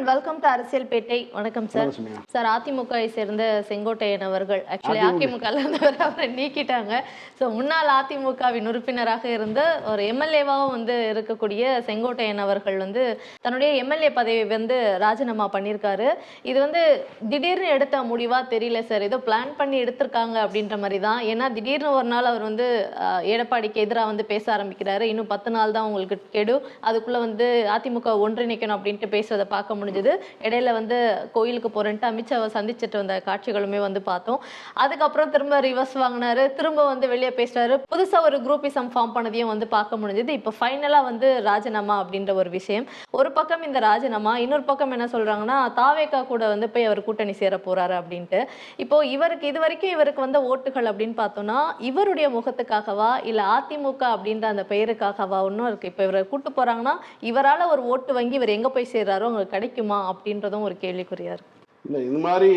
And welcome to அரசியல் பேட்டை வணக்கம் sir. Sir அதிமுகவை சேர்ந்த செங்கோட்டையன் அவர்கள். ஆக்சுவலி அதிமுக அவரை நீக்கிட்டாங்க. ஸோ முன்னாள் அதிமுகவின் உறுப்பினராக இருந்த ஒரு எம்எல்ஏவாகவும் வந்து இருக்கக்கூடிய செங்கோட்டையன் அவர்கள் வந்து தன்னுடைய எம்எல்ஏ பதவி வந்து ராஜினாமா பண்ணியிருக்காரு. இது வந்து திடீர்னு எடுத்த முடிவா தெரியல சார் ஏதோ பிளான் பண்ணி எடுத்திருக்காங்க அப்படின்ற மாதிரி தான் ஏன்னா திடீர்னு ஒரு நாள் அவர் வந்து எடப்பாடிக்கு எதிராக வந்து பேச ஆரம்பிக்கிறாரு. இன்னும் பத்து நாள் தான் உங்களுக்கு கெடு அதுக்குள்ள வந்து அதிமுக ஒன்றிணைக்கணும் அப்படின்ட்டு பேசுவதை பார்க்க முடிஞ்சது. இடையில வந்து கோயிலுக்கு போறேன்ட்டு அமித்ஷாவை சந்திச்சுட்டு வந்த காட்சிகளுமே வந்து பார்த்தோம். அதுக்கப்புறம் திரும்ப ரிவர்ஸ் வாங்கினாரு. திரும்ப வந்து வெளியே பேசுறாரு. புதுசா ஒரு குரூப்பிசம் ஃபார்ம் பண்ணதையும் வந்து பார்க்க முடிஞ்சது. இப்போ ஃபைனலா வந்து ராஜினாமா அப்படின்ற ஒரு விஷயம். ஒரு பக்கம் இந்த ராஜினாமா இன்னொரு பக்கம் என்ன சொல்றாங்கன்னா தாவேக்கா கூட வந்து போய் அவர் கூட்டணி சேர போறாரு அப்படின்ட்டு. இப்போ இவருக்கு இது வரைக்கும் இவருக்கு வந்த ஓட்டுகள் அப்படின்னு பார்த்தோம்னா இவருடைய முகத்துக்காகவா இல்ல அதிமுக அப்படின்ற அந்த பெயருக்காகவா ஒன்றும் இருக்கு. இப்போ இவரை கூட்டு போறாங்கன்னா இவரால ஒரு ஓட்டு வாங்கி இவர் எங்க போய் சேர்றாரோ அவங்களுக்கு கிடைக்கும் அப்படின்றதும் ஒரு கேள்விக்குறியா இருக்கு. இல்லை இது மாதிரி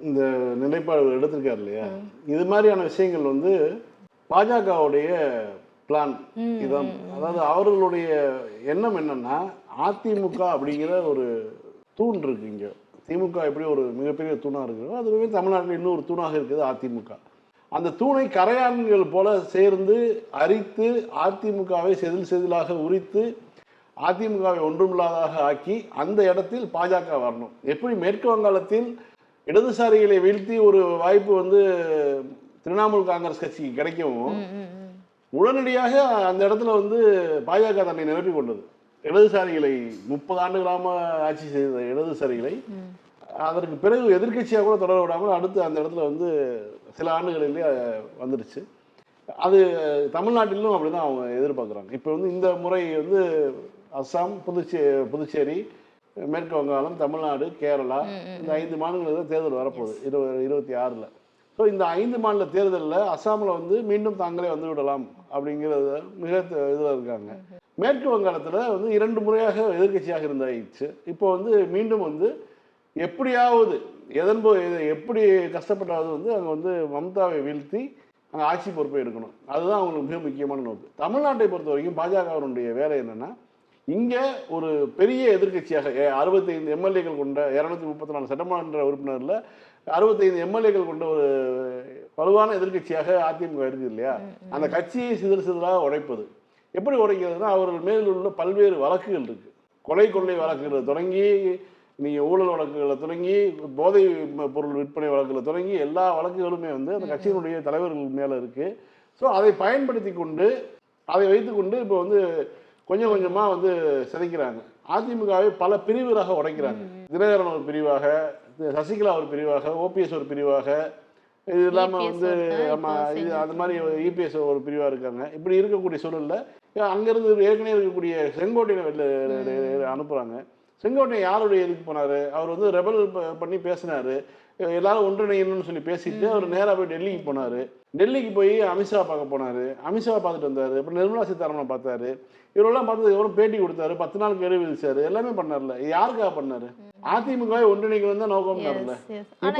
இந்த நிலைப்பாடு எடுத்திருக்காரு இல்லையா? இது மாதிரியான விஷயங்கள் வந்து பாஜகவுடைய பிளான் இதான். அதாவது அவர்களுடைய எண்ணம் என்னன்னா அதிமுக அப்படிங்கிற ஒரு தூண் இருக்கு இங்க. திமுக எப்படி ஒரு மிகப்பெரிய தூணா இருக்குதோ அதுவே தமிழ்நாட்டில் இன்னொரு தூணாக இருக்குது அதிமுக. அந்த தூணை கரையான்கள் போல சேர்ந்து அரித்து அதிமுகவை செதில் செதிலாக உரித்து அதிமுகவை ஒன்றுமில்லாதாக ஆக்கி அந்த இடத்தில் பாஜக வரணும். எப்படி மேற்கு வங்காளத்தில் இடதுசாரிகளை வீழ்த்தி ஒரு வாய்ப்பு வந்து திரிணாமுல் காங்கிரஸ் கட்சிக்கு கிடைக்கவும். உடனடியாக அந்த இடத்துல வந்து பாஜக தன்னை நிரப்பி கொண்டது. இடதுசாரிகளை முப்பது ஆண்டுகளாம ஆட்சி செய்த இடதுசாரிகளை அதற்கு பிறகு எதிர்க்கட்சியாக கூட தொடர விடாமல் அடுத்து அந்த இடத்துல வந்து சில ஆண்டுகளிலே வந்துடுச்சு. அது தமிழ்நாட்டிலும் அப்படிதான் அவங்க எதிர்பார்க்குறாங்க. இப்போ வந்து இந்த முறை வந்து அஸ்ஸாம் புதுச்சே புதுச்சேரி மேற்கு வங்காளம் தமிழ்நாடு கேரளா இந்த ஐந்து மாநிலங்களில் தேர்தல் வரப்போகுது. இருபது இருபத்தி ஆறில். ஸோ இந்த ஐந்து மாநில தேர்தலில் அஸ்ஸாமில் வந்து மீண்டும் தாங்களே வந்து விடலாம் அப்படிங்கிறது மிக இதில் இருக்காங்க. மேற்கு வங்காளத்தில் வந்து இரண்டு முறையாக எதிர்க்கட்சியாக இருந்தாயிடுச்சு இப்போ வந்து மீண்டும் வந்து எப்படியாவது எதன் போ எப்படி கஷ்டப்பட்டாவது வந்து அங்கே வந்து மம்தாவை வீழ்த்தி அங்கே ஆட்சி பொறுப்பை எடுக்கணும். அதுதான் அவங்களுக்கு மிக முக்கியமான நோக்கு. தமிழ்நாட்டை பொறுத்த வரைக்கும் பாஜகவினுடைய வேலை என்னன்னா இங்கே ஒரு பெரிய எதிர்க்கட்சியாக அறுபத்தைந்து எம்எல்ஏக்கள் கொண்ட இரநூத்தி முப்பத்தி நாலு சட்டமன்ற உறுப்பினரில் அறுபத்தைந்து எம்எல்ஏக்கள் கொண்ட ஒரு வலுவான எதிர்க்கட்சியாக அதிமுக இருக்குது இல்லையா? அந்த கட்சியை சிதறு சிதறாக உடைப்பது. எப்படி உடைக்கிறதுனா அவர்கள் மேல் உள்ள பல்வேறு வழக்குகள் இருக்கு. கொலை கொள்ளை வழக்குகளை தொடங்கி நீங்கள் ஊழல் வழக்குகளை தொடங்கி போதை பொருள் விற்பனை வழக்குகளை தொடங்கி எல்லா வழக்குகளுமே வந்து அந்த கட்சியினுடைய தலைவர்கள் மேலே இருக்கு. ஸோ அதை பயன்படுத்தி கொண்டு அதை வைத்துக்கொண்டு இப்போ வந்து கொஞ்சம் கொஞ்சமாக வந்து சிதைக்கிறாங்க. அதிமுகவை பல பிரிவுகளாக உடைக்கிறாங்க. தினகரன் ஒரு பிரிவாக சசிகலா ஒரு பிரிவாக ஓபிஎஸ் ஒரு பிரிவாக இது இல்லாமல் வந்து ஆமா இது. அது மாதிரி இபிஎஸ் ஒரு பிரிவாக இருக்காங்க. இப்படி இருக்கக்கூடிய சூழலில் அங்கேருந்து ஏற்கனவே இருக்கக்கூடிய செங்கோட்டையை வெளில அனுப்புகிறாங்க செங்கோட்டையன் யாருடைய இதுக்கு போனார்? அவர் வந்து ரெபல் பண்ணி பேசினாரு. எல்லாரும் ஒன்றிணையணும்னு சொல்லி பேசிட்டு அவர் நேராக போய் டெல்லிக்கு போனார். டெல்லிக்கு போய் அமித்ஷா பார்க்க போனார். அமித்ஷா பார்த்துட்டு வந்தார். அப்புறம் நிர்மலா சீதாராமனை பார்த்தாரு. இவரெல்லாம் பார்த்ததுக்கு அப்புறம் பேட்டி கொடுத்தாரு. பத்து நாள் கெடு விதிச்சாரு. எல்லாமே பண்ணார்ல. யாருக்காக பண்ணாரு? அதிமுகவை ஒன்றிணைக்கணும் தான் yes. ஆனா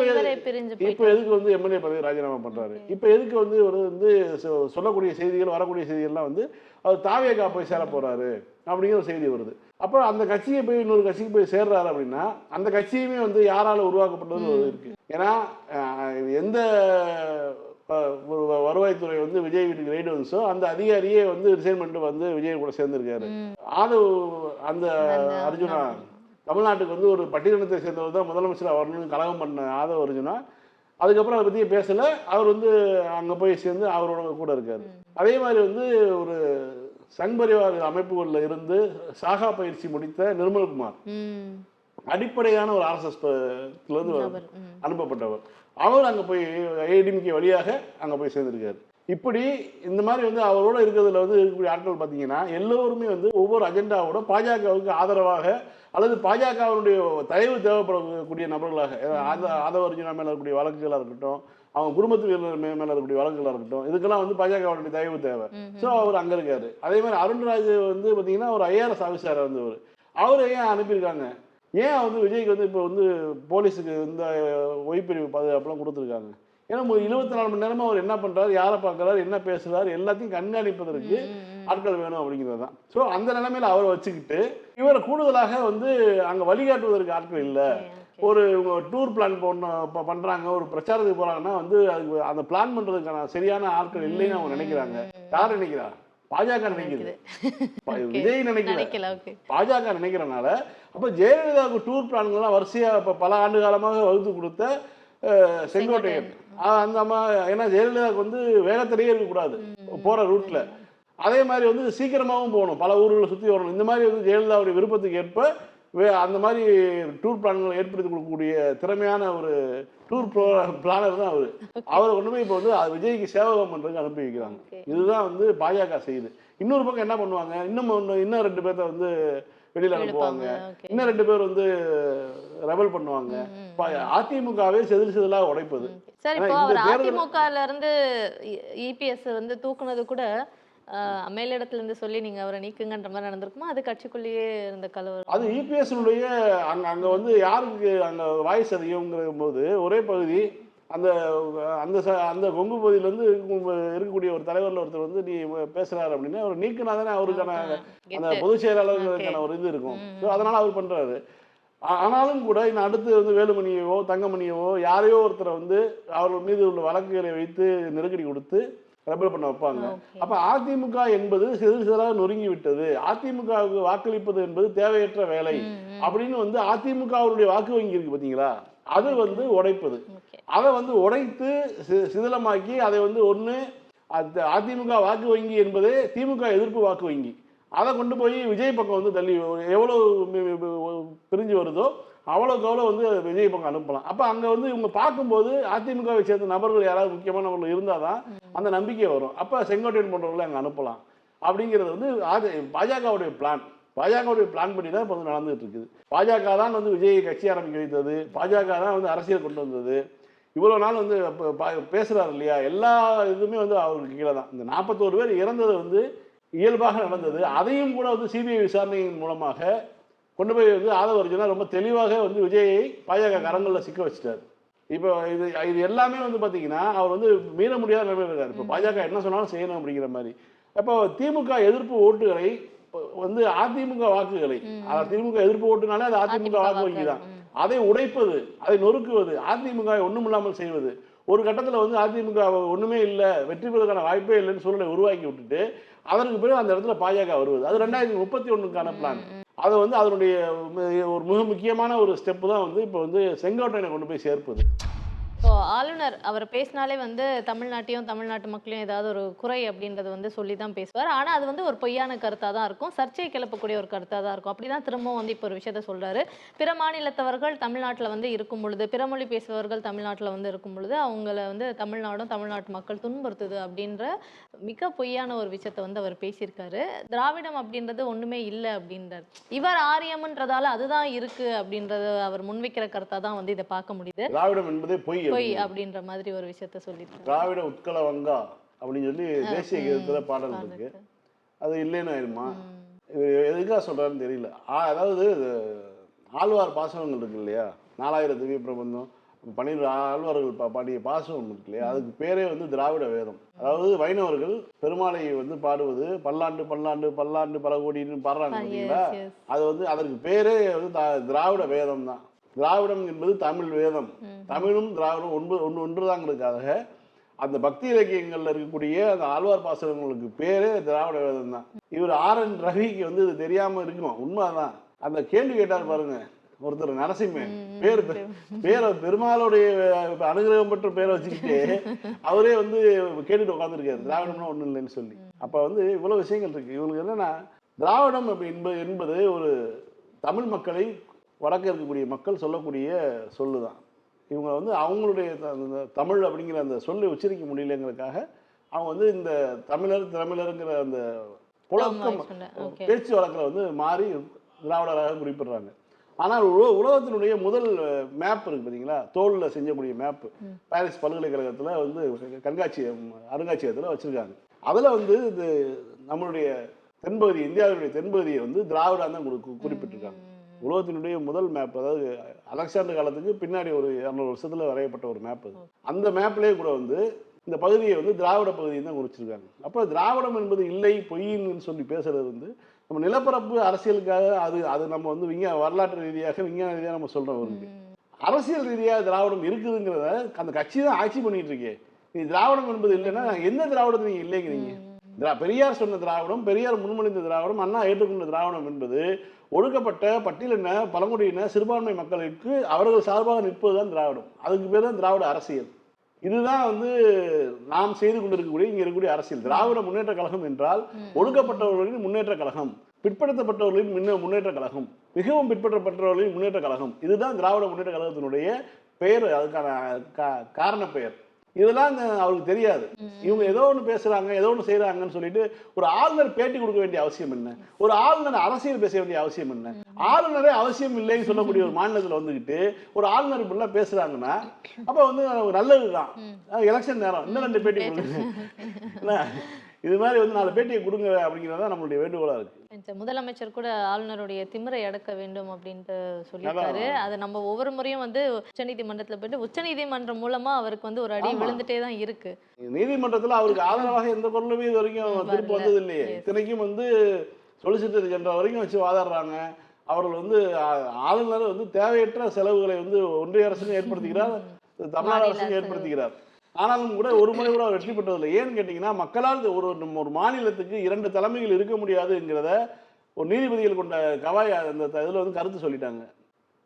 இப்போ. எதுக்கு வந்து எம்எல்ஏ பதவி ராஜினாமா பண்றாரு? இப்போ எதுக்கு வந்து ஒரு வந்து சொ- சொல்லக்கூடிய செய்திகள் வரக்கூடிய செய்திகள்லாம் வந்து அவர் தாவேகா போய் சேர போறாரு. அப்படிங்கிற ஒரு செய்தி வருது. அப்போ அந்த கட்சியை போய் இன்னொரு கட்சிக்கு போய் சேர்றாரு அப்படின்னா அந்த கட்சியுமே வந்து யாரால உருவாக்கப்பட்டதுன்னு ஒரு இருக்கு. ஏன்னா எந்த வருவாய்த்துறை வந்து விஜய் வீட்டுக்கு ரைடு வந்துச்சோ அந்த அதிகாரியே வந்து ரிசைன் பண்ணிட்டு வந்து விஜய் கூட சேர்ந்திருக்காரு. ஆதவ் அந்த அர்ஜுனா தமிழ்நாட்டுக்கு வந்து ஒரு பட்டியலினத்தை சேர்ந்தவர் தான் முதலமைச்சராக வரணும்னு கலகம் பண்ண ஆதவ அர்ஜுனா. அதுக்கப்புறம் அதை பற்றியே பேசல. அவர் வந்து அங்கே போய் சேர்ந்து அவரோட கூட இருக்காரு. அதே மாதிரி வந்து ஒரு சங் பரிவார் அமைப்புகளில் இருந்து சாகா பயிற்சி முடித்த நிர்மல்குமார். அடிப்படையான ஒரு ஆர்எஸ்எஸ் இருந்து அவர், ம். அனுப்பப்பட்டவர் அவர் அங்கே போய் ஏடிஎம்கே வழியாக அங்கே போய் சேர்ந்திருக்காரு இப்படி இந்த மாதிரி வந்து அவரோட இருக்கிறதுல வந்து இருக்கக்கூடிய ஆட்கள் பார்த்தீங்கன்னா எல்லோருமே வந்து ஒவ்வொரு அஜெண்டாவோட பாஜகவுக்கு ஆதரவாக அல்லது பாஜகவினுடைய தயவு தேவைப்படக்கூடிய நபர்களாக ஆத ஆதவ அர்ஜுனா மேலே இருக்கக்கூடிய வழக்குகளாக இருக்கட்டும் அவங்க குடும்பத்தினர் மே மேலே இருக்கக்கூடிய வழக்குகளாக இருக்கட்டும் இதுக்கெல்லாம் வந்து பாஜகவுடைய தயவு தேவை. ஸோ அவர் அங்கே இருக்காரு. அதே மாதிரி அருண்ராஜ் வந்து பார்த்தீங்கன்னா ஒரு ஐஆர்எஸ் ஆஃபீஸராக இருந்தவர். அவரை ஏன் அனுப்பியிருக்காங்க? ஏன் வந்து விஜய்க்கு வந்து இப்போ வந்து போலீஸுக்கு இந்த ஒய்பிரிவு பாதுகாப்புலாம் கொடுத்துருக்காங்க? ஏன்னா இருபத்தி நாலு மணி நேரமா அவர் என்ன பண்றாரு யாரை பார்க்கறாரு என்ன பேசுறாரு எல்லாத்தையும் கண்காணிப்பதற்கு ஆட்கள் வேணும் அப்படிங்கிறது தான். ஸோ அந்த நிலைமையில அவரை வச்சுக்கிட்டு இவரை கூடுதலாக வந்து அங்க வழிகாட்டுவதற்கு ஆட்கள் இல்லை. ஒரு இவங்க டூர் பிளான் போன ப- பண்றாங்க ஒரு பிரச்சாரத்துக்கு போறாங்கன்னா வந்து அதுக்கு அந்த பிளான் பண்றதுக்கான சரியான ஆட்கள் இல்லைன்னு அவங்க நினைக்கிறாங்க. யார் நினைக்கிறா? பாஜக நினைக்குது. விஜய் நினைக்கல ஓகே. பாஜக நினைக்கிறனால அப்ப ஜெயலலிதாவுக்கு டூர் பிளான்கள்லாம் வரிசையா இப்ப பல ஆண்டு காலமாக வகுத்து கொடுத்த செங்கோட்டையன். அந்த அம்மா ஏன்னா ஜெயலலிதாவுக்கு வந்து வேகத்திலேயே இருக்கக்கூடாது. போற ரூட்ல அதே மாதிரி வந்து சீக்கிரமாகவும் போகணும். பல ஊர்களை சுற்றி வரணும். இந்த மாதிரி வந்து ஜெயலலிதாவுடைய விருப்பத்துக்கு ஏற்ப அந்த மாதிரி டூர் பிளான்களை ஏற்படுத்தி கொடுக்கக்கூடிய திறமையான ஒரு டூர் ப்ரோ பிளானர் தான் அவர். அவரை கொண்டு போய் இப்போ வந்து அது விஜய்க்கு சேவகம் பண்ணுறதுக்கு அனுப்பி வைக்கிறாங்க. இதுதான் வந்து பாஜக செய்யுது. இன்னொரு பக்கம் என்ன பண்ணுவாங்க? இன்னும் ஒன்று இன்னும் ரெண்டு பேர்த்த வந்து வெளியில அனுப்புவாங்க. இன்னும் ரெண்டு பேர் வந்து ரெபல் பண்ணுவாங்க. அதிமுகவே செதில் செதிலாக உடைப்பது. சார் இப்போ அவர் அதிமுகல இருந்து இபிஎஸ் வந்து தூக்குனது கூட ஆஹ், மேலிடத்துல இருந்து சொல்லி நீங்க அவரை நீக்குங்கன்ற மாதிரி நடந்திருக்குமா? அது கட்சிக்குள்ளேயே இருந்த கலவரம். அது இபிஎஸ்னுடைய அங்க அங்க வந்து யாருக்கு அங்க வாய்ஸ் அதிகங்கிற போது ஒரே பகுதி அந்த அந்த அந்த கொங்கு பகுதியில இருந்து இருக்கக்கூடிய ஒரு தலைவர்ல ஒருத்தர் வந்து நீ பேசுறாரு அப்படின்னா அவர் நீக்கினா தானே அவருக்கான அந்த. பொதுச் செயலாளர்களுக்கான ஒரு இது இருக்கும். ஸோ அதனால அவர் பண்றாரு. ஆ- ஆனாலும் கூட இன்னும் அடுத்து வந்து வேலுமணியவோ தங்கமணியவோ யாரையோ ஒருத்தரை வந்து அவர்கள் மீது உள்ள வழக்குகளை வைத்து நெருக்கடி கொடுத்து ரெபல் பண்ண வைப்பாங்க. அப்ப அதிமுக என்பது சிறு சிறாக நொறுங்கி விட்டது அதிமுகவுக்கு வாக்களிப்பது என்பது தேவையற்ற வேலை. அப்படின்னு வந்து அதிமுகவுடைய வாக்கு வங்கி இருக்கு பாத்தீங்களா? அது வந்து உடைப்பது. அதை வந்து உடைத்து சிதிலமாக்கி அதை வந்து ஒன்று அதிமுக வாக்கு வங்கி என்பதே திமுக எதிர்ப்பு வாக்கு வங்கி. அதை கொண்டு போய் விஜய் பக்கம் வந்து தள்ளி எவ்வளோ பிரிஞ்சு வருதோ அவ்வளோக்கு அவ்வளோ வந்து விஜய் பக்கம் அனுப்பலாம். அப்போ அங்கே வந்து இவங்க பார்க்கும்போது அதிமுகவை சேர்ந்த நபர்கள் யாராவது முக்கியமான நபர்கள் இருந்தால் தான் அந்த நம்பிக்கை வரும். அப்போ செங்கோட்டையன் போன்றவர்களை அங்கே அனுப்பலாம். அப்படிங்கிறது வந்து பாஜகவுடைய பிளான் பாஜகவுடைய பிளான் பண்ணி தான் இப்போ வந்து நடந்துகிட்டு இருக்குது. பாஜக தான் வந்து விஜயை கட்சி ஆரம்பிக்க வைத்தது. பாஜக தான் வந்து அரசியல் கொண்டு வந்தது. இவ்வளோ நாள் வந்து அப்ப பா- இல்லையா? எல்லா இதுவுமே வந்து அவருக்கு கீழே தான். இந்த நாற்பத்தோரு பேர் இறந்தது வந்து இயல்பாக நடந்தது. அதையும் கூட வந்து சிபிஐ விசாரணையின் மூலமாக கொண்டு போய் வந்து ஆதவ அர்ஜுனா ரொம்ப தெளிவாக வந்து விஜயை பாஜக கரங்களில் சிக்க வச்சிட்டாரு. இப்போ இது இது எல்லாமே வந்து பார்த்தீங்கன்னா அவர் வந்து மீற முடியாத நிலைமையில் இருக்கார். இப்போ பாஜக என்ன சொன்னாலும் செய்யணும் அப்படிங்கிற மாதிரி. அப்போ திமுக எதிர்ப்பு ஓட்டுகளை வந்து அதிமுக வாக்குகளை திமுக எதிர்ப்பு ஓட்டுனாலே அது அதிமுக வாக்கு வங்கி தான். அதை உடைப்பது அதை நொறுக்குவது அதிமுக ஒண்ணுமில்லாமல் செய்வது. ஒரு கட்டத்துல வந்து அதிமுக ஒண்ணுமே இல்லை வெற்றி பெறுவதற்கான வாய்ப்பே இல்லைன்னு சூழலை உருவாக்கி விட்டுட்டு அதற்கு பிறகு அந்த இடத்துல பாஜக வருவது. அது ரெண்டாயிரத்தி முப்பத்தி ஒண்ணுக்கான பிளான் அது வந்து அதனுடைய ஒரு மிக முக்கியமான ஒரு ஸ்டெப்பு தான் வந்து இப்போ வந்து செங்கோட்டையனை கொண்டு போய் சேர்ப்பது. ஆளுநர் அவர் பேசினாலே வந்து தமிழ்நாட்டையும் தமிழ்நாட்டு மக்களையும் ஏதாவது ஒரு குறை அப்படின்றது வந்து சொல்லி தான் பேசுவார். ஆனால் அது வந்து ஒரு பொய்யான கருத்தாக தான் இருக்கும். சர்ச்சையை கிளப்பக்கூடிய ஒரு கருத்தாக தான் இருக்கும். அப்படி தான் திரும்பவும் வந்து இப்போ ஒரு விஷயத்த சொல்றாரு. பிற மாநிலத்தவர்கள் தமிழ்நாட்டில் வந்து இருக்கும் பொழுது பிற மொழி பேசுபவர்கள் தமிழ்நாட்டில் வந்து இருக்கும் பொழுது அவங்கள வந்து தமிழ்நாடும் தமிழ்நாட்டு மக்கள் துன்புறுத்துது அப்படின்ற மிக பொய்யான ஒரு விஷயத்தை வந்து அவர் பேசியிருக்காரு. திராவிடம் அப்படின்றது ஒண்ணுமே இல்லை அப்படின்றார். இவர் ஆரியம்ன்றதால அதுதான் இருக்கு அப்படின்றத அவர் முன்வைக்கிற கருத்தாக தான் வந்து இதை பார்க்க முடியுது. திராவிடம் என்பதே பொய். அப்படின்ற மாதிரி ஒரு விஷயத்த சொல்லிட்டு திராவிட உட்கல வங்கா அப்படின்னு சொல்லி தேசிய கீதத்துல பாடல் இருக்கு. அது இல்லைன்னு ஆயிருமா? எதுக்காக சொல்றாருன்னு தெரியல. அதாவது ஆழ்வார் பாசனங்கள் இருக்கு இல்லையா? நாலாயிரம் திவ்ய பிரபந்தம் பன்னிரு ஆழ்வார்கள் பா- பாடிய பாசனம் இருக்கு இல்லையா? அதுக்கு பேரே வந்து திராவிட வேதம். அதாவது வைணவர்கள் பெருமாளை வந்து பாடுவது பல்லாண்டு பல்லாண்டு பல்லாண்டு பல கோடின்னு பாடுறாங்க பார்த்தீங்களா. அது வந்து அதற்கு பேரே வந்து த- திராவிட வேதம் தான் திராவிடம் என்பது தமிழ் வேதம். தமிழும் திராவிடம் ஒன்று ஒன்று ஒன்றுதாங்கிறதுக்காக அந்த பக்தி இலக்கியங்கள்ல இருக்கக்கூடிய அந்த ஆழ்வார் பாசனங்களுக்கு பேரே திராவிட வேதம் தான் இவர் ஆர் என் ரவிக்கு வந்து இது தெரியாம இருக்கும்? உண்மைதான். அந்த கேள்வி கேட்டார் பாருங்க ஒருத்தர் நரசிம்மன். பேர் பேரை பெருமாளுடைய அனுகிரகம் பெற்ற பேரை வச்சுக்கிட்டு அவரே வந்து கேட்டுட்டு உட்காந்துருக்காரு திராவிடம்னா ஒண்ணும் இல்லைன்னு சொல்லி. அப்ப வந்து இவ்வளவு விஷயங்கள் இருக்கு. இவங்களுக்கு என்னன்னா திராவிடம் என்பது என்பது ஒரு தமிழ் மக்களை வடக்க இருக்கக்கூடிய மக்கள் சொல்லக்கூடிய சொல்லு தான் இவங்க வந்து அவங்களுடைய தமிழ் அப்படிங்கிற அந்த சொல்லை உச்சரிக்க முடியலங்கிறதுக்காக அவங்க வந்து இந்த தமிழர் தமிழருங்கிற அந்த புழக்கம். பேச்சு வழக்கில் வந்து மாறி திராவிடராக குறிப்பிடுறாங்க. ஆனால் உல- உலகத்தினுடைய முதல் மேப் இருக்கு பார்த்தீங்களா தோலில் செஞ்சக்கூடிய மேப் பாரிஸ் பல்கலைக்கழகத்தில் வந்து கண்காட்சியம் அருங்காட்சியகத்தில் வச்சுருக்காங்க. அதில் வந்து இது நம்மளுடைய தென்பகுதி இந்தியாவுடைய தென்பகுதியை வந்து திராவிடம் தான் குறி- குறிப்பிட்டிருக்காங்க. உலகத்தினுடைய முதல் மேப் அதாவது அலெக்சாண்டர் காலத்துக்கு பின்னாடி ஒரு இரநூறு வருஷத்துல வரையப்பட்ட ஒரு மேப் அது. அந்த மேப்லேயே கூட வந்து இந்த பகுதியை வந்து திராவிட பகுதியை தான் குறிச்சிருக்காங்க. அப்போ திராவிடம் என்பது இல்லை பொய்ன்னு சொல்லி பேசுறது வந்து நம்ம நிலப்பரப்பு அரசியலுக்காக அது அது நம்ம வந்து விஞ்ஞா வரலாற்று ரீதியாக விஞ்ஞான ரீதியாக நம்ம சொல்கிறோம் ஒரு அரசியல் ரீதியாக திராவிடம் இருக்குதுங்கிறத அந்த கட்சி தான் ஆட்சி பண்ணிட்டு இருக்கே. நீ திராவிடம் என்பது இல்லைன்னா எந்த திராவிடத்தை நீங்க இல்லைங்கிறீங்க? திரா பெரியார் சொன்ன திராவிடம் பெரியார் முன்மொழிந்த திராவிடம் அண்ணா ஏற்றுக்கொண்ட திராவிடம் என்பது ஒடுக்கப்பட்ட பட்டியலின பழங்குடியின சிறுபான்மை மக்களுக்கு அவர்கள் சார்பாக நிற்பதுதான் திராவிடம். அதுக்கு பேர் தான் திராவிட அரசியல். இதுதான் வந்து நாம் செய்து கொண்டிருக்கக்கூடிய இங்க இருக்கக்கூடிய அரசியல். திராவிட முன்னேற்ற கழகம் என்றால் ஒடுக்கப்பட்டவர்களின் முன்னேற்ற கழகம். பிற்படுத்தப்பட்டவர்களின் முன்னே முன்னேற்ற கழகம். மிகவும் பிற்பற்றப்பட்டவர்களின் முன்னேற்ற கழகம். இதுதான் திராவிட முன்னேற்ற கழகத்தினுடைய பெயர் அதுக்கான கா- காரண பெயர். இதெல்லாம் அவருக்கு தெரியாது. இவங்க ஏதோ ஒன்று பேசுறாங்க ஏதோ ஒன்று செய்றாங்கன்னு சொல்லிட்டு ஒரு ஆளுநர் பேட்டி கொடுக்க வேண்டிய அவசியம் என்ன? ஒரு ஆளுநர் அரசியல் பேச வேண்டிய அவசியம் என்ன? ஆளுநரே அவசியம் இல்லைன்னு சொல்லக்கூடிய ஒரு மாநிலத்தில் வந்துக்கிட்டு ஒரு ஆளுநர் இப்படிலாம் பேசுறாங்கன்னா அப்போ வந்து நல்லதுதான். எலெக்ஷன் நேரம். இன்னும் ரெண்டு பேட்டி என்ன? இது மாதிரி வந்து நாலு பேட்டியை கொடுங்க அப்படிங்கிறது தான் நம்மளுடைய வேண்டுகோளா இருக்கு. இந்த முதலமைச்சர் கூட ஆளுநருடைய திமிரை அடக்க வேண்டும் அப்படின்ட்டு சொல்லியிருக்காரு. அதை நம்ம ஒவ்வொரு முறையும் வந்து உச்சநீதிமன்றத்துல போயிட்டு உச்சநீதிமன்றம் மூலமா அவருக்கு வந்து ஒரு அடி. விழுந்துட்டே தான் இருக்கு. நீதிமன்றத்தில் அவருக்கு ஆதரவாக எந்த குரலுமே இது வரைக்கும் திருப்பி வந்தது இல்லையே இத்தனைக்கும் வந்து சொலிசிட்டர் ஜெனரல் வரைக்கும் வச்சு வாதாடுறாங்க. அவர்கள் வந்து ஆளுநர் வந்து தேவையற்ற செலவுகளை வந்து ஒன்றிய அரசும் ஏற்படுத்துகிறார் தமிழ்நாடு அரசு. ஏற்படுத்துகிறார் ஆனாலும் கூட ஒரு முறை கூட அவர் வெற்றி பெற்றதில்லை. ஏன்னு கேட்டிங்கன்னா மக்களால் ஒரு ஒரு மாநிலத்துக்கு இரண்டு தலைமைகள் இருக்க முடியாதுங்கிறத ஒரு நீதிபதிகள் கொண்ட கவாய் அந்த இதில் வந்து கருத்து சொல்லிட்டாங்க.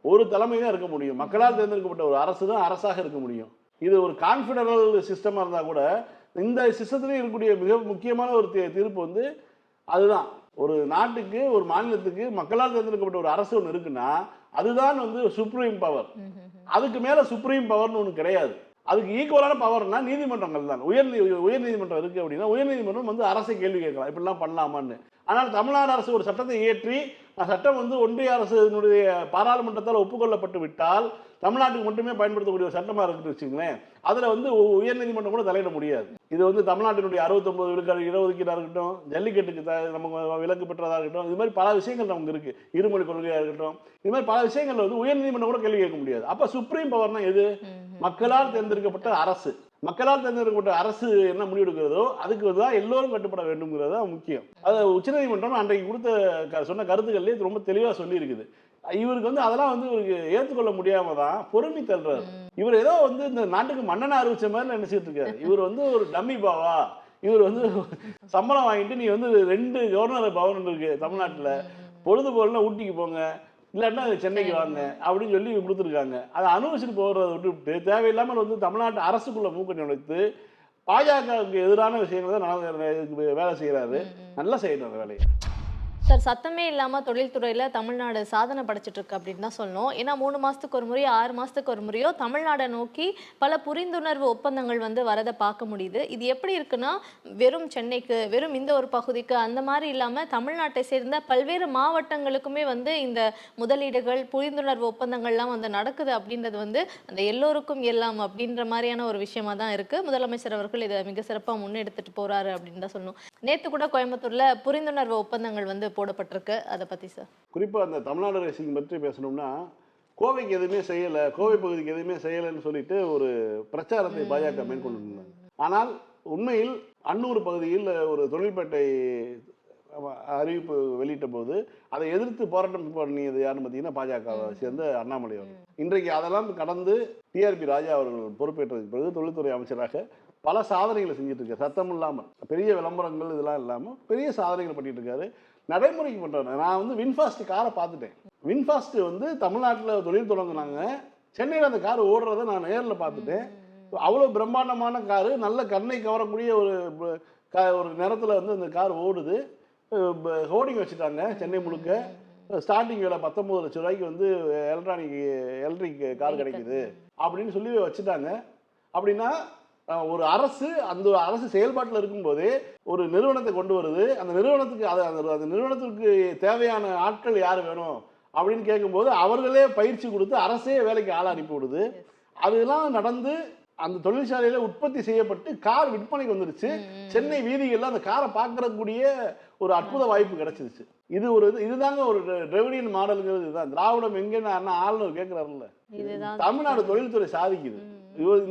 ஒரு தலைமை தான் இருக்க முடியும். மக்களால் தேர்ந்தெடுக்கப்பட்ட ஒரு அரசு தான் அரசாக இருக்க முடியும். இது ஒரு கான்ஃபிடரல் சிஸ்டமாக இருந்தால் கூட இந்த சிஸ்டத்துலேயும் இருக்கக்கூடிய மிக முக்கியமான ஒரு தீ- தீர்ப்பு வந்து அதுதான். ஒரு நாட்டுக்கு ஒரு மாநிலத்துக்கு மக்களால் தேர்ந்தெடுக்கப்பட்ட ஒரு அரசு ஒன்று இருக்குன்னா அதுதான் வந்து சுப்ரீம் பவர் அதுக்கு மேல சுப்ரீம் பவர்னு ஒன்று கிடையாது. அதுக்கு ஈக்குவலான பவர்னா நீதிமன்றங்கள் தான். உயர் உயர்நீதிமன்றம் உயர் நீதிமன்றம் அப்படின்னா உயர் நீதிமன்றம் வந்து அரசை கேள்வி கேட்கலாம். இப்படிலாம் பண்ணலாமான்னு. ஆனால் தமிழ்நாடு அரசு ஒரு சட்டத்தை இயற்றி சட்டம் வந்து ஒன்றிய அரசினுடைய பாராளுமன்றத்தால் ஒப்புக்கொள்ளப்பட்டு விட்டால் தமிழ்நாட்டுக்கு மட்டுமே பயன்படுத்தக்கூடிய ஒரு சட்டமாக இருக்குன்னு வச்சுங்களேன் அதில் வந்து உயர்நீதிமன்றம் கூட தலையிட முடியாது. இது வந்து தமிழ்நாட்டினுடைய அறுபத்தொம்பது விழுக்காடு இடஒதுக்கீடாக இருக்கட்டும் ஜல்லிக்கட்டுக்கு த நமக்கு விலக்கு பெற்றதாக இருக்கட்டும் இது மாதிரி பல விஷயங்கள் நமக்கு இருக்குது இருமொழி கொள்கையாக இருக்கட்டும் இது மாதிரி பல விஷயங்கள்ல வந்து உயர்நீதிமன்றம் கூட கேள்வி கேட்க முடியாது. அப்போ சுப்ரீம் பவர்னா எது? மக்களால் தேர்ந்தெடுக்கப்பட்ட அரசு. மக்களால் தேர்ந்தெடுக்கப்பட்ட அரசு என்ன முடிவெடுக்கிறதோ அதுக்கு தான் எல்லோரும் கட்டுப்பட வேண்டும்ங்கிறது தான் முக்கியம். அது உச்சநீதிமன்றம் அன்றைக்கு கொடுத்த சொன்ன கருத்துக்கள்லேயே ரொம்ப தெளிவாக சொல்லியிருக்குது. இவருக்கு வந்து அதெல்லாம் வந்து இவருக்கு ஏற்றுக்கொள்ள முடியாம தான் பொறுமை தள்ளுறாரு. இவர் ஏதோ வந்து இந்த நாட்டுக்கு மன்னனை அறிவிச்ச மாதிரி நினைச்சிட்டு இருக்காரு. இவர் வந்து ஒரு டம்மி பாவா. இவர் வந்து சம்பளம் வாங்கிட்டு நீ வந்து ரெண்டு கவர்னர் பவன் இருக்கு தமிழ்நாட்டுல. பொழுதுபோல்னா ஊட்டிக்கு போங்க. இல்லாட்டினா சென்னைக்கு வாங்க அப்படின்னு சொல்லி கொடுத்துருக்காங்க. அதை அனுபவிச்சுட்டு போகிறத விட்டுவிட்டு தேவையில்லாமல் வந்து தமிழ்நாட்டு அரசுக்குள்ள மூக்க நுழைத்து பாஜகவுக்கு எதிரான விஷயங்களை தான் வேலை செய்கிறாரு நல்லா செய்யணும் அந்த வேலையை. சார் சத்தமே இல்லாமல் தொழில்துறையில் தமிழ்நாடு சாதனை படைச்சிட்டு இருக்கு அப்படின்னு தான் சொல்லணும். ஏன்னா மூணு மாதத்துக்கு ஒரு முறையோ ஆறு மாதத்துக்கு ஒரு முறையோ தமிழ்நாடை நோக்கி பல புரிந்துணர்வு ஒப்பந்தங்கள் வந்து வரதை பார்க்க முடியுது. இது எப்படி இருக்குன்னா வெறும் சென்னைக்கு வெறும் இந்த ஒரு பகுதிக்கு அந்த மாதிரி இல்லாமல் தமிழ்நாட்டை சேர்ந்த பல்வேறு மாவட்டங்களுக்குமே வந்து இந்த முதலீடுகள் புரிந்துணர்வு ஒப்பந்தங்கள்லாம் வந்து நடக்குது அப்படின்றது வந்து அந்த எல்லோருக்கும் எல்லாம் அப்படின்ற மாதிரியான ஒரு விஷயமா தான் இருக்குது முதலமைச்சர் அவர்கள் இதை மிக சிறப்பாக முன்னெடுத்துட்டு போகிறாரு அப்படின்னு தான் சொல்லணும். நேற்று கூட கோயம்புத்தூரில் புரிந்துணர்வு ஒப்பந்தங்கள் வந்து போடப்பட்டிருக்கு. அதை பத்தி சார் குறிப்பாக அந்த தமிழ்நாடு ரேசிங் பற்றி பேசணும்னா கோவைக்கு எதுவுமே செய்யலை கோவை பகுதிக்கு எதுவுமே செய்யலைன்னு சொல்லிட்டு ஒரு பிரச்சாரத்தை பாஜக மேற்கொண்டிருந்தாங்க ஆனால் உண்மையில் அன்னூர் பகுதியில் ஒரு தொழில்பேட்டை அறிவிப்பு வெளியிட்ட போது அதை எதிர்த்து போராட்டம் பண்ணியது யாருன்னு பார்த்தீங்கன்னா பாஜகவை சேர்ந்த அண்ணாமலை அவர்கள். இன்றைக்கு அதெல்லாம் கடந்து டிஆர்பி ராஜா அவர்கள் பொறுப்பேற்றதுக்கு பிறகு தொழில்துறை அமைச்சராக பல சாதனைகளை செஞ்சுட்டு இருக்காரு. சத்தம் இல்லாமல் பெரிய விளம்பரங்கள் இதெல்லாம் இல்லாமல் பெரிய சாதனைகள் பண்ணிட்டு இருக்காரு. நடைமுறைக்கு பண்ணுறாரு நான் வந்து வின்ஃபாஸ்ட் காரை பார்த்துட்டேன். வின்ஃபாஸ்ட் வந்து தமிழ்நாட்டில் தொழில் தொடங்குனாங்க. சென்னையில் அந்த கார் ஓடுறதை நான் நேரில் பார்த்துட்டேன். அவ்வளோ பிரம்மாண்டமான காரு நல்ல கண்ணை கவரக்கூடிய ஒரு க- ஒரு நேரத்தில் வந்து அந்த கார் ஓடுது. ஹோர்டிங் வச்சுட்டாங்க சென்னை முழுக்க. ஸ்டார்டிங் விலை பத்தொம்பது லட்ச ரூபாய்க்கு வந்து எலக்ட்ரானிக் எலக்ட்ரிக் கார் கிடைக்குது. அப்படின்னு சொல்லி வச்சுட்டாங்க. அப்படின்னா ஒரு அரசு அந்த அரசு செயல்பாட்டில் இருக்கும்போதே ஒரு நிறுவனத்தை கொண்டு வருது. அந்த நிறுவனத்துக்கு அது அந்த அந்த நிறுவனத்திற்கு தேவையான ஆட்கள் யார் வேணும் அப்படின்னு கேட்கும்போது அவர்களே பயிற்சி கொடுத்து அரசே வேலைக்கு ஆள் அனுப்பி விடுது. அதெல்லாம் நடந்து அந்த தொழிற்சாலையில உற்பத்தி செய்யப்பட்டு கார் விற்பனைக்கு வந்துருச்சு. சென்னை வீதிகள்ல அந்த காரை பார்க்கறக்கூடிய ஒரு அற்புத வாய்ப்பு கிடைச்சிருச்சு. இது ஒரு இது இதுதாங்க ஒரு டிரெவிடியன் மாடலுங்கிறது. இதுதான் திராவிடம் எங்கன்னு ஆளுநர் கேட்கிறாருல்ல தமிழ்நாடு தொழில்துறை சாதிக்குது.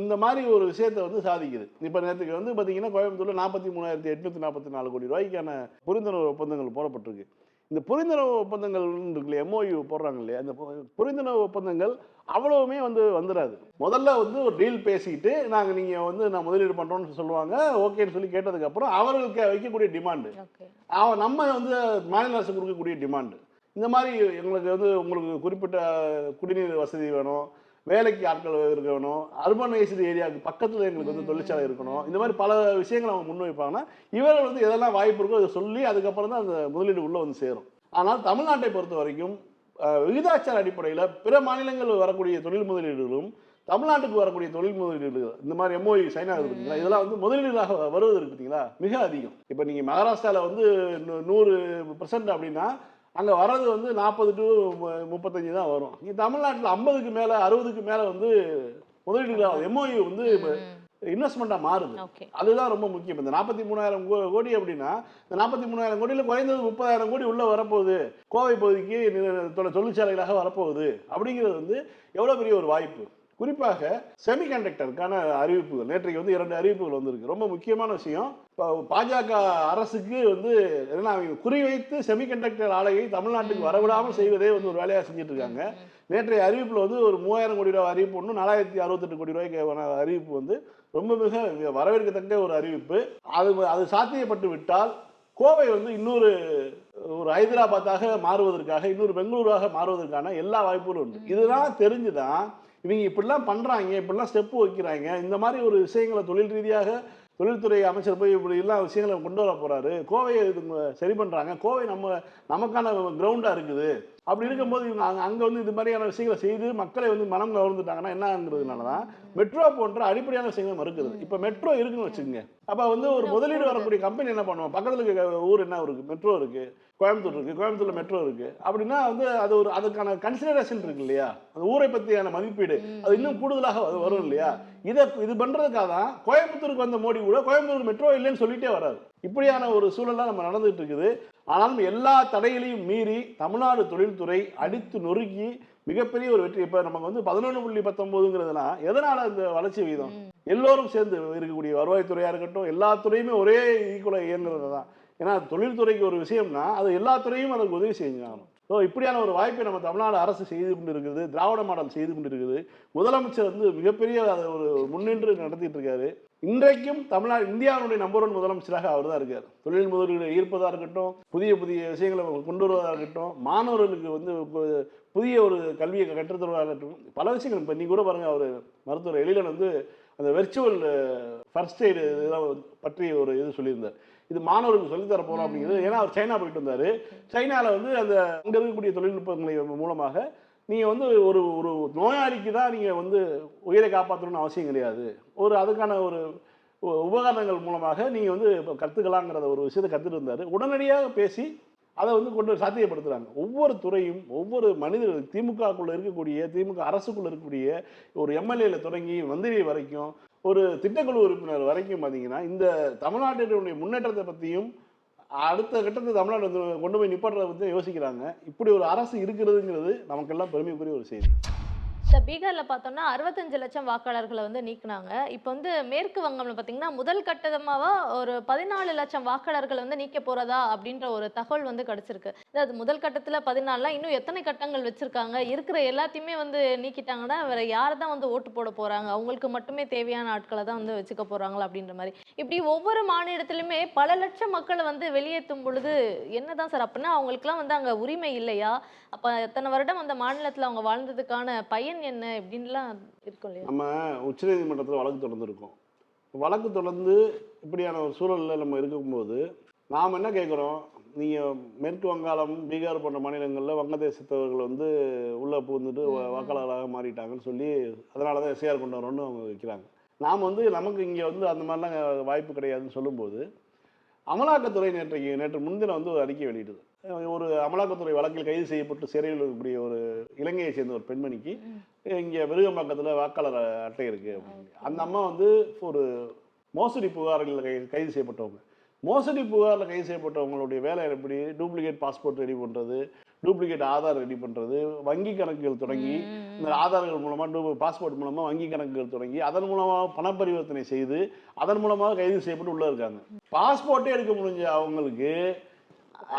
இந்த மாதிரி ஒரு விஷயத்தை வந்து சாதிக்குது. இப்ப நேற்றுக்கு வந்து பாத்தீங்கன்னா கோயம்புத்தூர்ல நாற்பத்தி மூணாயிரத்தி எட்நூத்தி நாற்பத்தி நாலு கோடி ரூபாய்க்கான புரிந்துணர்வு ஒப்பந்தங்கள் போடப்பட்டிருக்கு. இந்த புரிந்துணர்வு ஒப்பந்தங்கள் இருக்குல்ல எம்ஓயு போடுறாங்க இல்லையா அந்த புரிந்துணர்வு ஒப்பந்தங்கள் அவ்வளவுமே வந்து வந்துடாது முதல்ல வந்து ஒரு டீல் பேசிக்கிட்டு நாங்க நீங்க வந்து நான் முதலீடு பண்றோம்னு சொல்லுவாங்க ஓகேன்னு சொல்லி கேட்டதுக்கு அப்புறம் அவர்களுக்கு வைக்கக்கூடிய டிமாண்டு. அவன் நம்ம வந்து மாநில அரசு கொடுக்கக்கூடிய டிமாண்டு. இந்த மாதிரி எங்களுக்கு வந்து உங்களுக்கு குறிப்பிட்ட குடிநீர் வசதி வேணும் வேலைக்கு ஆட்கள் இருக்கணும் அர்பனைஸ்டு ஏரியாவுக்கு பக்கத்தில் எங்களுக்கு வந்து தொழிற்சாலை இருக்கணும். இந்த மாதிரி பல விஷயங்களை அவங்க முன்வைப்பாங்கன்னா இவர்கள் வந்து எதெல்லாம் வாய்ப்பு இருக்கோ அதை சொல்லி அதுக்கப்புறம் தான் அந்த முதலீடு உள்ளே வந்து சேரும். ஆனால் தமிழ்நாட்டை பொறுத்த வரைக்கும் விகிதாச்சார அடிப்படையில் பிற மாநிலங்கள் வரக்கூடிய தொழில் முதலீடுகளும் தமிழ்நாட்டுக்கு வரக்கூடிய தொழில் முதலீடுகள் இந்த மாதிரி எம்ஓஇ சைனா ஆகுது பார்த்தீங்களா? இதெல்லாம் வந்து முதலீடுகளாக வருவது இருக்கு பார்த்தீங்களா? மிக அதிகம். இப்போ நீங்கள் மகாராஷ்டிராவில் வந்து நூ- நூறு பர்சன்ட் அப்படின்னா அங்கே வர்றது வந்து நாற்பது டு முப்பத்தஞ்சு தான் வரும். இங்கே தமிழ்நாட்டில் ஐம்பதுக்கு மேலே அறுபதுக்கு மேலே வந்து முதலீடுகளாக எம்ஓஇ வந்து இன்வெஸ்ட்மெண்ட்டாக மாறுது. அதுதான் ரொம்ப முக்கியம். இந்த நாற்பத்தி மூணாயிரம் கோடி அப்படின்னா இந்த நாற்பத்தி மூணாயிரம் கோடியில் குறைந்தது முப்பதாயிரம் கோடி உள்ள வரப்போகுது. கோவை பகுதிக்கு தொழிற்சாலைகளாக வரப்போகுது. அப்படிங்கிறது வந்து எவ்வளோ பெரிய ஒரு வாய்ப்பு? குறிப்பாக செமிகண்டக்டருக்கான அறிவிப்புகள். நேற்றைக்கு வந்து இரண்டு அறிவிப்புகள் வந்திருக்கு. ரொம்ப முக்கியமான விஷயம் இப்போ பாஜக அரசுக்கு வந்து என்ன அவங்க குறிவைத்து செமிகண்டக்டர் ஆலையை தமிழ்நாட்டுக்கு வரவிடாமல் செய்வதே வந்து ஒரு வேலையாக செஞ்சுட்டு இருக்காங்க நேற்றைய அறிவிப்பில் வந்து ஒரு மூவாயிரம் கோடி ரூபாய் அறிவிப்பு ஒன்று நாலாயிரத்தி அறுபத்தெட்டு கோடி ரூபாய்க்கான அறிவிப்பு வந்து ரொம்ப மிக வரவேற்கத்தக்க ஒரு அறிவிப்பு. அது அது சாத்தியப்பட்டு விட்டால் கோவை வந்து இன்னொரு ஒரு ஹைதராபாத்தாக மாறுவதற்காக இன்னொரு பெங்களூராக மாறுவதற்கான எல்லா வாய்ப்புகளும் உண்டு. இதுதான் தெரிஞ்சுதான் இவங்க இப்படிலாம் பண்ணுறாங்க இப்படிலாம் ஸ்டெப்பு வைக்கிறாங்க. இந்த மாதிரி ஒரு விஷயங்களை தொழில் ரீதியாக தொழில்துறை அமைச்சர் போய் இப்படி எல்லாம் விஷயங்களை கொண்டு வர போகிறாரு கோவையை இது சரி பண்ணுறாங்க கோவை நம்ம நமக்கான கிரவுண்டாக இருக்குது. அப்படி இருக்கும்போது இவங்க அங்க- அங்க வந்து இது மாதிரியான விஷயங்களை செய்து மக்களை வந்து மனம் கவர்ந்துட்டாங்கன்னா என்னங்கிறதுனால தான் மெட்ரோ போன்ற அடிப்படையான விஷயங்கள் மறுக்குது இப்போ மெட்ரோ இருக்குன்னு வச்சுக்கோங்க. அப்போ வந்து ஒரு முதலீடு வரக்கூடிய கம்பெனி என்ன பண்ணுவோம்? பக்கத்தில் இருக்க ஊர் என்ன இருக்கு? மெட்ரோ இருக்கு. கோயம்புத்தூர் இருக்கு. கோயம்புத்தூர்ல மெட்ரோ இருக்கு. அப்படின்னா வந்து அது ஒரு அதுக்கான கன்சிடரேஷன் இருக்கு இல்லையா? அந்த ஊரை பற்றியான மதிப்பீடு. அது இன்னும் கூடுதலாக வரும் இல்லையா? இதை இது பண்றதுக்காக தான் கோயம்புத்தூருக்கு வந்த மோடி கூட கோயம்புத்தூருக்கு மெட்ரோ இல்லைன்னு சொல்லிட்டே வராரு. இப்படியான ஒரு சூழல்லாம் நம்ம நடந்துட்டு இருக்குது. ஆனாலும் எல்லா தடைகளையும் மீறி தமிழ்நாடு தொழில்துறை அடித்து நொறுக்கி மிகப்பெரிய ஒரு வெற்றி. இப்போ நமக்கு வந்து பதினொன்று புள்ளி பத்தொன்பதுங்கிறதுனா எதனால இந்த வளர்ச்சி விகிதம் எல்லோரும் சேர்ந்து இருக்கக்கூடிய வருவாய்த்துறையா இருக்கட்டும் எல்லா துறையுமே ஒரே ஈக்குவலாக இயங்குறது தான் ஏன்னா தொழில்துறைக்கு ஒரு விஷயம்னா அது எல்லா துறையும் அதுக்கு உதவி செஞ்சாகணும் ஸோ இப்படியான ஒரு வாய்ப்பை நம்ம தமிழ்நாடு அரசு செய்து கொண்டு இருக்குது திராவிட மாடல் செய்து கொண்டு இருக்குது முதலமைச்சர் வந்து மிகப்பெரிய அதை ஒரு முன்னின்று நடத்திட்டு இருக்காரு. இன்றைக்கும் தமிழ்நாடு இந்தியாவுடைய நம்பர் ஒன் முதலமைச்சராக அவர் தான் இருக்கார். தொழில் முதலீடு ஈர்ப்பதாக இருக்கட்டும் புதிய புதிய விஷயங்களை கொண்டு வருவதாக இருக்கட்டும் மாணவர்களுக்கு வந்து புதிய ஒரு கல்வியை கற்றுத்தருவதாக இருக்கட்டும் பல விஷயங்கள். இப்போ நீங்கள் கூட பாருங்கள் அவர் மருத்துவர் எழிலன் வந்து அந்த வெர்ச்சுவல் ஃபர்ஸ்ட் எய்டு இதெல்லாம் பற்றி ஒரு இது சொல்லியிருந்தார். இது மாணவர்களுக்கு சொல்லித்தர போகிறோம் அப்படிங்கிறது. ஏன்னா அவர் சைனா போயிட்டு வந்தார். சைனாவில் வந்து அந்த அங்கே இருக்கக்கூடிய தொழில்நுட்பங்களை மூலமாக நீங்கள் வந்து ஒரு ஒரு நோயாளிக்கு தான் நீங்கள் வந்து உயிரை காப்பாற்றணும்னு அவசியம் கிடையாது. ஒரு அதுக்கான ஒரு உபகரணங்கள் மூலமாக நீங்கள் வந்து இப்போ கற்றுக்கலாங்கிறத ஒரு விஷயத்தை கற்றுட்டு இருந்தார். உடனடியாக பேசி அதை வந்து கொண்டு சாத்தியப்படுத்துகிறாங்க ஒவ்வொரு துறையும் ஒவ்வொரு மனிதர் திமுகக்குள்ளே இருக்கக்கூடிய திமுக அரசுக்குள்ளே இருக்கக்கூடிய ஒரு எம்எல்ஏல தொடங்கி மந்திரி வரைக்கும் ஒரு திட்டக்குழு உறுப்பினர் வரைக்கும் பார்த்தீங்கன்னா இந்த தமிழ்நாட்டினுடைய முன்னேற்றத்தை பற்றியும் அடுத்த கட்டத்தை தமிழ்நாடு கொண்டு போய் நிப்பாட்டுறதை பற்றி யோசிக்கிறாங்க. இப்படி ஒரு அரசு இருக்கிறதுங்கிறது நமக்கெல்லாம் பெருமைக்குரிய ஒரு செய்தி. இந்த பீகாரில் பார்த்தோம்னா அறுபத்தஞ்சு லட்சம் வாக்காளர்களை வந்து நீக்கினாங்க. இப்போ வந்து மேற்கு வங்கம்ல பார்த்தீங்கன்னா முதல் கட்டமாவா ஒரு பதினாலு லட்சம் வாக்காளர்களை வந்து நீக்க போறதா அப்படின்ற ஒரு தகவல் வந்து கிடச்சிருக்கு. அதாவது முதல் கட்டத்தில் பதினாலாம் இன்னும் எத்தனை கட்டங்கள் வச்சிருக்காங்க? இருக்கிற எல்லாத்தையுமே வந்து நீக்கிட்டாங்கன்னா வேற யார் தான் வந்து ஓட்டு போட போறாங்க? அவங்களுக்கு மட்டுமே தேவையான ஆட்களை தான் வந்து வச்சுக்க போறாங்களா அப்படின்ற மாதிரி. இப்படி ஒவ்வொரு மாநிலத்திலுமே பல லட்சம் மக்களை வந்து வெளியேற்றும் பொழுது என்னதான் சார் அப்படின்னா அவங்களுக்குலாம் வந்து அங்கே உரிமை இல்லையா? அப்போ எத்தனை வருடம் அந்த மாநிலத்தில் அவங்க வாழ்ந்ததுக்கான பயன் என்ன இப்படின்லாம் இருக்கும் இல்லையா? நம்ம உச்சநீதிமன்றத்தில் வழக்கு தொடர்ந்துருக்கோம். வழக்கு தொடர்ந்து இப்படியான ஒரு சூழலில் நம்ம இருக்கும்போது நாம் என்ன கேட்குறோம்? நீங்கள் மேற்கு வங்காளம் பீகார் போன்ற மாநிலங்களில் வங்கதேசத்தவர்கள் வந்து உள்ளே புகுந்துட்டு வாக்காளர்களாக மாறிட்டாங்கன்னு சொல்லி அதனால தான் எஸ்ஐஆர் கொண்டு வரோன்னு அவங்க வைக்கிறாங்க. நாம் வந்து நமக்கு இங்கே வந்து அந்த மாதிரிலாம் வாய்ப்பு கிடையாதுன்னு சொல்லும்போது அமலாக்கத்துறை நேற்றைக்கு நேற்று முன்தினம் வந்து ஒரு அறிக்கை வெளியிட்டது. ஒரு அமலாக்கத்துறை வழக்கில் கைது செய்யப்பட்டு சிறையில் இருக்கக்கூடிய ஒரு இலங்கையை சேர்ந்த ஒரு பெண்மணிக்கு இங்கே விருகம்பாக்கத்தில் வாக்காளர் அட்டை இருக்குது அந்த அம்மா வந்து ஒரு மோசடி புகாரில் கை கைது செய்யப்பட்டவங்க. மோசடி புகாரில் கைது செய்யப்பட்டவங்களுடைய வேலை எப்படி? டூப்ளிகேட் பாஸ்போர்ட் ரெடி பண்ணுறது டூப்ளிகேட் ஆதார் ரெடி பண்ணுறது வங்கி கணக்குகள் தொடங்கி இந்த ஆதார்கள் மூலமாக டூ பாஸ்போர்ட் மூலமாக வங்கி கணக்குகள் தொடங்கி அதன் மூலமாக பண பரிவர்த்தனை செய்து அதன் மூலமாக கைது செய்யப்பட்டு உள்ள இருக்காங்க. பாஸ்போர்ட்டே எடுக்க முடிஞ்ச அவங்களுக்கு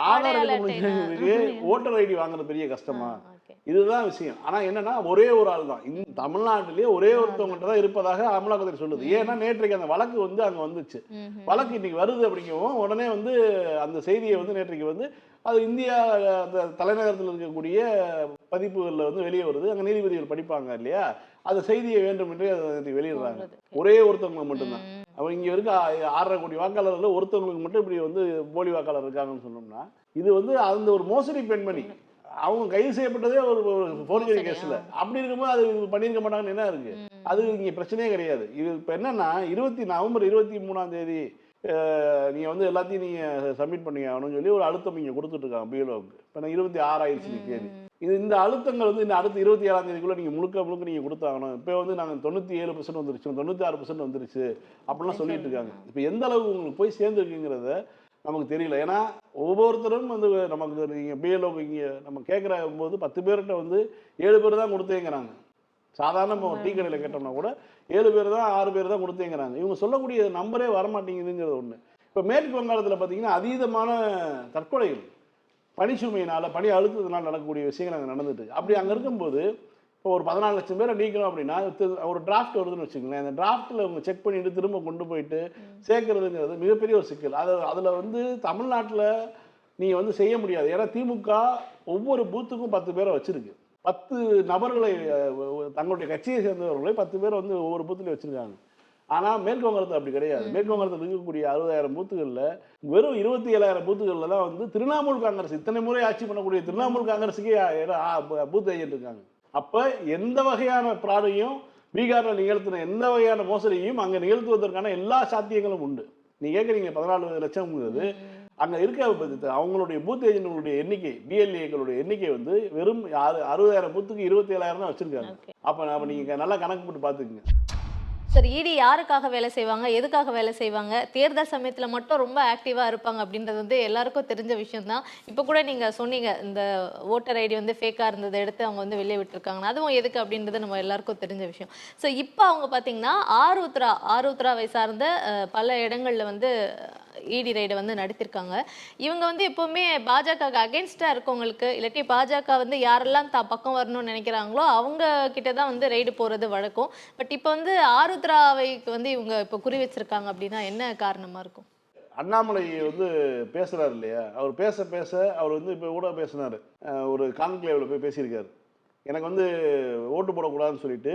ஆதார் எடுக்க முடிஞ்சவங்களுக்கு ஓட்டர் ஐடி வாங்குறது பெரிய கஷ்டமா? ஓகே இதுதான் விஷயம். ஆனா என்னன்னா ஒரே ஒரு ஆள் தான். இந்த தமிழ்நாட்டிலேயே ஒரே ஒருத்தவங்கள்ட்ட தான் இருப்பதாக அமலாக்கத்துறை சொல்லுது. ஏன்னா நேற்றைக்கு அந்த வழக்கு வந்து அங்க வந்துச்சு. வழக்கு இன்னைக்கு வருது அப்படிங்கவும் உடனே வந்து அந்த செய்தியை வந்து நேற்றைக்கு வந்து அது இந்தியா அந்த தலைநகரத்தில் இருக்கக்கூடிய பதிப்புகளில் வந்து வெளியே வருது. அங்கே நீதிபதிகள் படிப்பாங்க இல்லையா? அந்த செய்தியை வேண்டும் என்று அதை வெளியிடுறாங்க. ஒரே ஒருத்தவங்க மட்டும்தான். அவன் இங்கே இருக்க ஆறரை கோடி வாக்காளர்கள் ஒருத்தவங்களுக்கு மட்டும் இப்படி வந்து போலி வாக்காளர் இருக்காங்கன்னு சொன்னோம்னா இது வந்து அந்த ஒரு மோசடி பெண்மணி. அவங்க கைது செய்யப்பட்டதே ஒரு மோசடி, கேஸில் அப்படி இருக்கும்போது அது பண்ணியிருக்க மாட்டாங்கன்னு என்ன இருக்கு? அது இங்கே பிரச்சனையே கிடையாது. இது இப்போ என்னன்னா இருபத்தி நவம்பர் இருபத்தி மூணாம் தேதி அஹ், நீங்க வந்து எல்லாத்தையும் நீங்க சப்மிட் பண்ணி ஆகணும்னு சொல்லி ஒரு அழுத்தம் இங்கே கொடுத்துட்டு இருக்காங்க பிஎல்ஓவுக்கு இப்போ நான் இருபத்தி நீ கேள்வி இது இந்த அழுத்தங்கள் வந்து இந்த அடுத்த இருபத்தி ஏழாம் தேதிக்குள்ள நீங்க முழுக்க முழுக்க நீங்க கொடுத்தாகணும். இப்போ வந்து நாங்கள் தொண்ணூற்றி ஏழு பர்சன்ட் வந்துருச்சு தொண்ணூற்றி ஆறு பர்சன்ட் வந்துருச்சு அப்படிலாம் சொல்லிட்டு இருக்காங்க. இப்போ எந்த அளவுக்கு உங்களுக்கு போய் சேர்ந்துருக்குங்கிறத நமக்கு தெரியல. ஏன்னா ஒவ்வொருத்தரும் வந்து நமக்கு நீங்கள் பிஎல்ஓ இங்கே நம்ம கேட்குற போது பத்து பேர்கிட்ட வந்து ஏழு பேர் தான் கொடுத்தேங்கிறாங்க. சாதாரண நம்ம டீ கடையில் கேட்டோம்னா கூட ஏழு பேர் தான் ஆறு பேர் தான் கொடுத்தேங்கிறாங்க. இவங்க சொல்லக்கூடிய நம்பரே வரமாட்டேங்குதுங்கிறது ஒன்று இப்போ மேற்கு வங்காளத்தில் பார்த்தீங்கன்னா அதீதமான தற்கொலைகள் பணிச்சுமையினால பணி அழுத்தத்தினால் நடக்கக்கூடிய விஷயங்கள் அங்கே நடந்துட்டு அப்படி அங்கே இருக்கும்போது இப்போ ஒரு பதினாலு லட்சம் பேரை நீக்கணும் அப்படின்னா ஒரு டிராஃப்ட் வருதுன்னு வச்சுக்கோங்களேன். அந்த டிராஃப்ட்டில் அவங்க செக் பண்ணிட்டு திரும்ப கொண்டு போயிட்டு சேர்க்கறதுங்கிறது மிகப்பெரிய ஒரு சிக்கல் அது அதில் வந்து தமிழ்நாட்டில் நீங்கள் வந்து செய்ய முடியாது. ஏன்னா திமுக ஒவ்வொரு பூத்துக்கும் பத்து பேரை வச்சிருக்கு. பத்து நபர்களை தங்களுடைய கட்சியை சேர்ந்தவர்களை பத்து பேரை வந்து ஒவ்வொரு பூத்துலையும் வச்சிருக்காங்க. ஆனால் மேற்கு வங்கத்தில் அப்படி கிடையாது. மேற்கு வங்கத்தில் இருக்கக்கூடிய அறுபதாயிரம் பூத்துகளில் வெறும் இருபத்தி ஏழாயிரம் பூத்துகளில் தான் வந்து திரிணாமுல் காங்கிரஸ் இத்தனை முறை ஆட்சி பண்ணக்கூடிய திரிணாமுல் காங்கிரஸுக்கே பூத் ஏஜென்ட் இருக்காங்க. அப்போ எந்த வகையான ப்ராடையும் பீகாரில் நிகழ்த்தின எந்த வகையான மோசடியையும் அங்கே நிகழ்த்துவதற்கான எல்லா சாத்தியங்களும் உண்டு. நீ கேட்குறீங்க பதினாலு லட்சம்ங்கிறது. அங்கே இருக்க அவங்களுடைய பூத் ஏஜென்ட்களுடைய எண்ணிக்கை பிஎல்ஏக்களுடைய எண்ணிக்கை வந்து வெறும் அறுபதாயிரம் பூத்துக்கு இருபத்தி ஏழாயிரம் தான் வச்சிருக்காங்க. அப்போ நம்ம நீங்கள் நல்லா கணக்கு போட்டு பார்த்துக்குங்க. சார் இடி யாருக்காக வேலை செய்வாங்க? எதுக்காக வேலை செய்வாங்க? தேர்தல் சமயத்தில் மட்டும் ரொம்ப ஆக்டிவாக இருப்பாங்க அப்படின்றது வந்து எல்லாருக்கும் தெரிஞ்ச விஷயம்தான். இப்போ கூட நீங்கள் சொன்னீங்க இந்த ஓட்டர் ஐடி வந்து ஃபேக்காக இருந்ததை எடுத்து அவங்க வந்து வெளியே விட்டுருக்காங்க அதுவும் எதுக்கு அப்படின்றது நம்ம எல்லாருக்கும் தெரிஞ்ச விஷயம். ஸோ இப்போ அவங்க பார்த்தீங்கன்னா ஆருத்ரா ஆருத்ராவை சார்ந்த பல இடங்களில் வந்து இடி ரைடை வந்து நடத்திருக்காங்க. இவங்க வந்து எப்பவுமே பாஜக அகேன்ஸ்டா இருக்கவங்களுக்கு இல்லாட்டி பாஜக வந்து யாரெல்லாம் தான் பக்கம் வரணும்னு நினைக்கிறாங்களோ அவங்க கிட்ட தான் வந்து ரைடு போறது வழக்கம். பட் இப்போ வந்து ஆருத்ராவைக்கு வந்து இவங்க இப்போ குறி வச்சிருக்காங்க அப்படின்னா என்ன காரணமா இருக்கும்? அண்ணாமலை வந்து பேசுறாரு இல்லையா? அவர் பேச பேச அவர் வந்து இப்போ கூட பேசினாரு. ஒரு கான்க்ளேவில் போய் பேசியிருக்காரு. எனக்கு வந்து ஓட்டு போடக்கூடாதுன்னு சொல்லிட்டு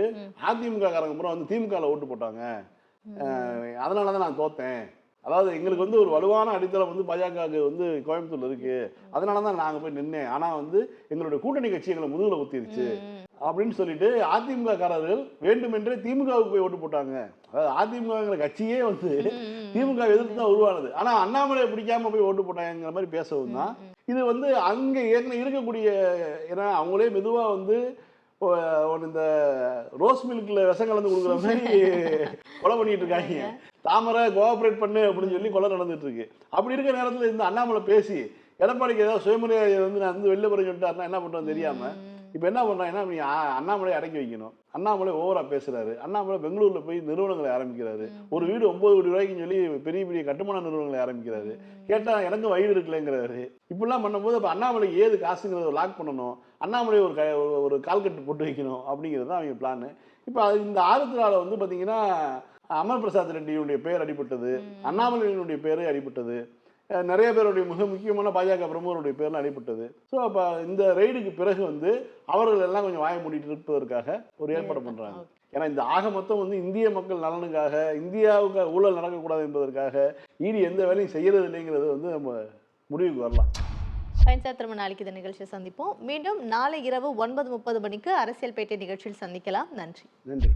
அதிமுக காரங்க பூரா வந்து திமுகவில் ஓட்டு போட்டாங்க. அதனால தான் நான் தோத்தேன். அதாவது எங்களுக்கு வந்து ஒரு வலுவான அடித்தளம் வந்து பாஜகவுக்கு வந்து கோயம்புத்தூர்ல இருக்கு. அதனால தான் நாங்கள் போய் நின்னேன். ஆனால் வந்து எங்களுடைய கூட்டணி கட்சி எங்களை முதுகில் குத்திருச்சு. அப்படின்னு சொல்லிட்டு அதிமுக காரர்கள் வேண்டுமென்றே திமுகவுக்கு போய் ஓட்டு போட்டாங்க. அதாவது அதிமுகங்கிற கட்சியே வந்து திமுக எதிர்த்து தான் உருவானது. ஆனால் அண்ணாமலையை பிடிக்காம போய் ஓட்டு போட்டாங்கிற மாதிரி பேசவும் தான். இது வந்து அங்கே ஏற்கனவே இருக்கக்கூடிய ஏன்னா அவங்களே மெதுவாக வந்து ஒ- ஒன்னு இந்த ரோஸ் மில்க்ல விஷம் கலந்து கொடுக்குற மாதிரி கொலை பண்ணிட்டு இருக்காங்க. தாமரை கோஆபரேட் பண்ணு அப்படின்னு சொல்லி கொலை நடந்துட்டு இருக்கு. அப்படி இருக்க நேரத்துல இந்த அண்ணாமலை பேசி எடப்பாடிக்கு ஏதாவது சுயமரியாதை வந்து நான் வந்து வெளில போறேன்னு சொல்லிட்டாருன்னா என்ன பண்றோம் தெரியாம இப்போ என்ன பண்ணுறாங்கன்னா நீ அண்ணாமலை அடக்கி வைக்கணும். அண்ணாமலை ஓவரா பேசுறாரு. அண்ணாமலை பெங்களூர்ல போய் நிறுவனங்களை ஆரம்பிக்கிறாரு. ஒரு வீடு ஒன்பது கோடி ரூபாய்க்குன்னு சொல்லி பெரிய பெரிய கட்டுமான நிறுவனங்களை ஆரம்பிக்கிறாரு. கேட்டா எனக்கு வயிறு இருக்குல்லங்கிறாரு. இப்படிலாம் பண்ணும்போது அப்போ அண்ணாமலை ஏது காசுங்கிறத லாக் பண்ணணும். அண்ணாமலை ஒரு க ஒரு- கால்கட்டு போட்டு வைக்கணும் அப்படிங்கிறது தான் அவங்க பிளான் இப்போ இந்த ஆருத்ரால வந்து பார்த்தீங்கன்னா அமர் பிரசாத் ரெட்டியுடைய பெயர் அடிபட்டது அண்ணாமலையினுடைய பேரே அடிபட்டது நிறைய பேருடைய மிக முக்கியமான பாஜக பிரமுகருடைய பேர்லாம் அடிபட்டது. ஸோ அப்போ இந்த ரெய்டுக்கு பிறகு வந்து அவர்கள் எல்லாம் கொஞ்சம் வாய மூடிட்டு இருப்பதற்காக ஒரு ஏற்பாடு பண்ணுறாங்க ஏன்னா இந்த ஆக மொத்தம் வந்து இந்திய மக்கள் நலனுக்காக இந்தியாவுக்கு ஊழல் நடக்கக்கூடாது என்பதற்காக ஈடி எந்த வேலையும் செய்யறது இல்லைங்கிறது வந்து நம்ம முடிவுக்கு வரலாம். ஃபைன் திரும்ப நாளைக்கு இந்த நிகழ்ச்சியை சந்திப்போம். மீண்டும் நாளை இரவு ஒன்பது முப்பது மணிக்கு அரசியல் பேட்டை நிகழ்ச்சியில் சந்திக்கலாம். நன்றி. நன்றி.